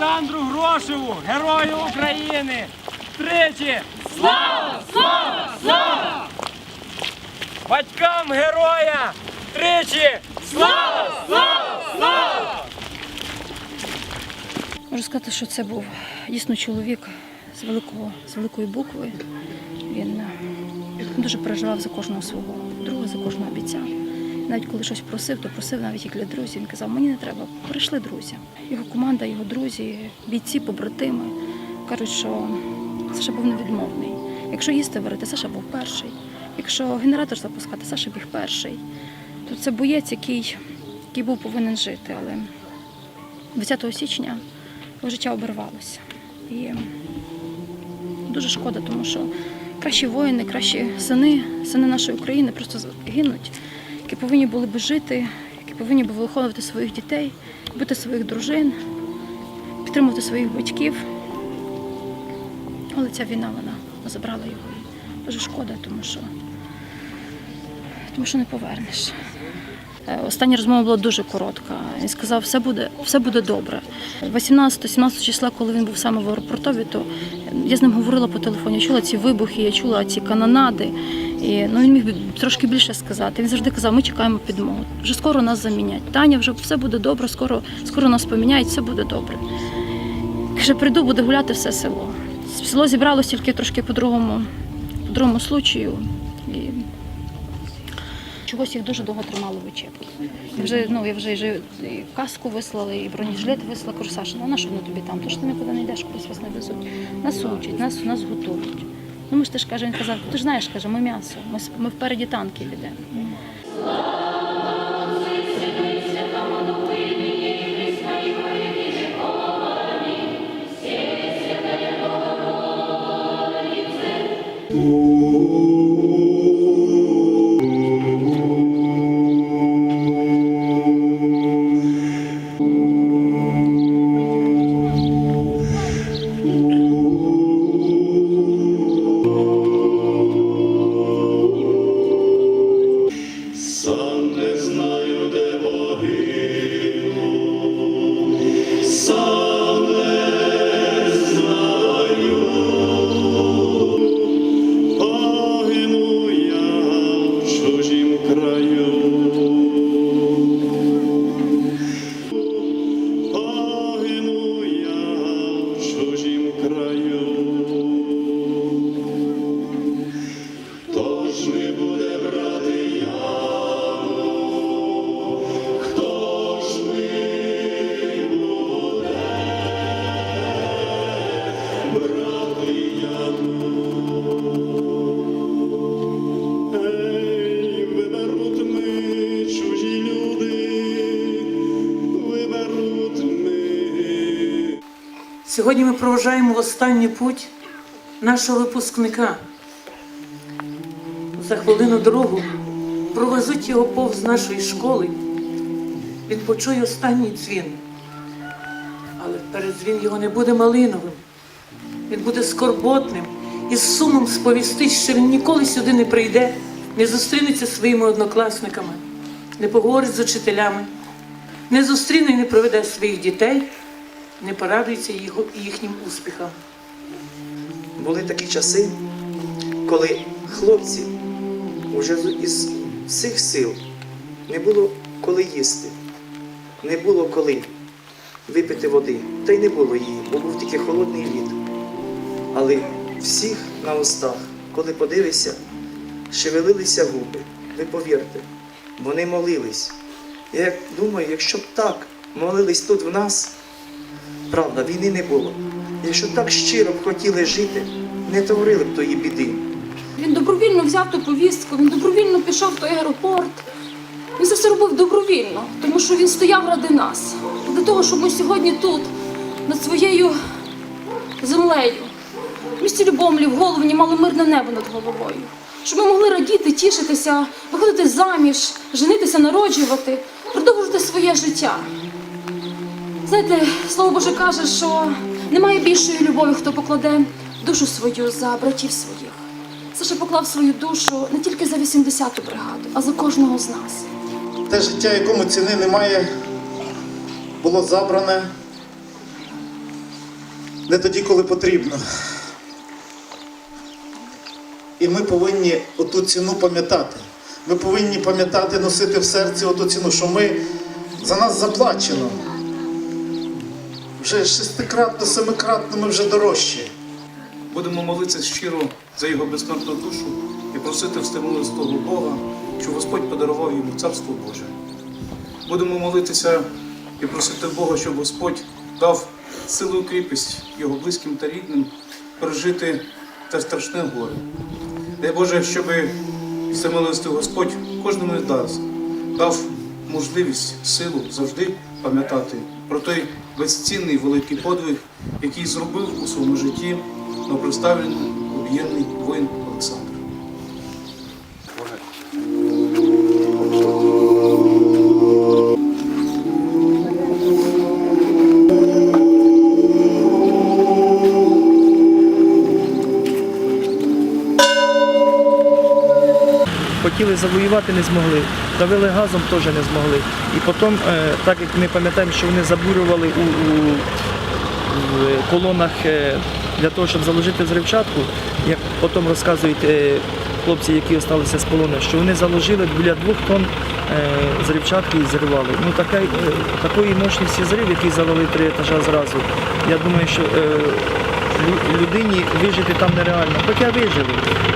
Олександру Грошеву, Герою України. Тричі! Слава! Слава! Слава! Батькам героя! Тричі! Слава! Слава! Слава! Можу сказати, що це був дійсно чоловік з великого з великої букви. Він е, дуже переживав за кожного свого друга, за кожного бійця. Навіть коли щось просив, то просив навіть як для друзів. Він казав, мені не треба, прийшли друзі. Його команда, його друзі, бійці, побратими кажуть, що Саша був невідмовний. Якщо їсти варити, Саша був перший. Якщо генератор запускати, Саша біг перший. То це боєць, який, який був повинен жити. Але 20 січня його життя обірвалося. І дуже шкода, тому що кращі воїни, кращі сини, сини нашої України просто гинуть, які повинні були би жити, які повинні були виховувати своїх дітей, бити своїх дружин, підтримувати своїх батьків. Але ця війна вона забрала його. Дуже шкода, тому що, тому що не повернеш. Е, Остання розмова була дуже коротка. Він сказав, все буде, все буде добре. 18-17 числа, коли він був саме в аеропортові, то я з ним говорила по телефоні, я чула ці вибухи, я чула ці канонади. І, ну, він міг трошки більше сказати. Він завжди казав, ми чекаємо підмогу. Вже скоро нас замінять. Таня, вже все буде добре, скоро, скоро нас поміняють, все буде добре. Каже, прийду, буде гуляти все село. Село зібралося тільки трошки по другому, по другому случаю. І Чогось їх дуже довго тримали в учебці. Я вже, ну, я вже і каску вислали, і бронежилет вислала. Кажу, ну на що воно тобі там? То ж ти нікуди не йдеш, кудись вас не везуть. Нас учать, нас, нас готують. Ну ми ж ти ж каже, він казав, ти ж знаєш, каже, ми м'ясо, ми, ми впереді танки ведемо. Сам Сьогодні ми проважаємо в останній путь нашого випускника. За хвилину другу провезуть його повз нашої школи. Він почує останній дзвін. Але передзвін його не буде малиновим. Він буде скорботним і з сумом сповістить, що він ніколи сюди не прийде, не зустрінеться своїми однокласниками, не поговорить з учителями, не зустріне і не проведе своїх дітей, не порадується його- їхнім успіхам. були такі часи, коли хлопці вже із всіх сил не було коли їсти, не було коли випити води, та й не було її, бо був тільки холодний лід. Але всіх на устах, коли подивишся, шевелилися губи. Ви повірте, вони молились. Я думаю, якщо б так молились тут в нас, правда, війни не було. Якщо так щиро б хотіли жити, не творили б тої біди. Він добровільно взяв ту повістку, він добровільно пішов в той аеропорт. Він це все робив добровільно, тому що він стояв ради нас. Для того, щоб ми сьогодні тут, над своєю землею, в місті Любомлі, в Головні мали мирне небо над головою. Щоб ми могли радіти, тішитися, виходити заміж, женитися, народжувати, продовжувати своє життя. Знаєте, слово Боже каже, що немає більшої любові, хто покладе душу свою за братів своїх. Саша поклав свою душу не тільки за 80-ту бригаду, а за кожного з нас. те життя, якому ціни немає, було забране не тоді, коли потрібно. І ми повинні оту ціну пам'ятати. Ми повинні пам'ятати, носити в серці оту ціну, що ми за нас заплачено. Вже шестикратно, семикратно ми вже дорожчі. Будемо молитися щиро за його безсмертну душу і просити встемилостого Бога, щоб Господь подарував йому Царство Боже. Будемо молитися і просити Бога, щоб Господь дав силу і кріпість його близьким та рідним пережити те страшне горе. Дай Боже, щоб всемилостий Господь кожному із нас дав можливість, силу завжди пам'ятати про той безцінний великий подвиг, який зробив у своєму житті новоприставлений об'єднаний воїн Завоювати, не змогли. Давили газом теж не змогли. І потім, е, так як ми пам'ятаємо, що вони забурювали у, у в колонах е, для того, щоб заложити взривчатку, як потім розказують е, хлопці, які залишилися з полону, що вони заложили біля двох тонн взривчатки і зривали. Ну, така, такої мощності зрив, який завели три етажа зразу, я думаю, що людині вижити там нереально. Хоча вижили.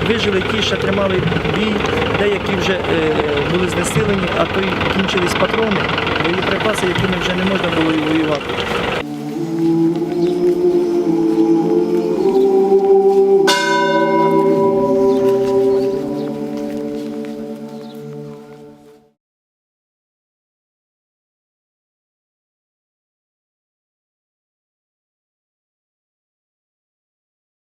Вижили ті, що тримали бій, деякі вже е, були знесилені, а то й кінчились патрони, боєприпаси, якими вже не можна було воювати.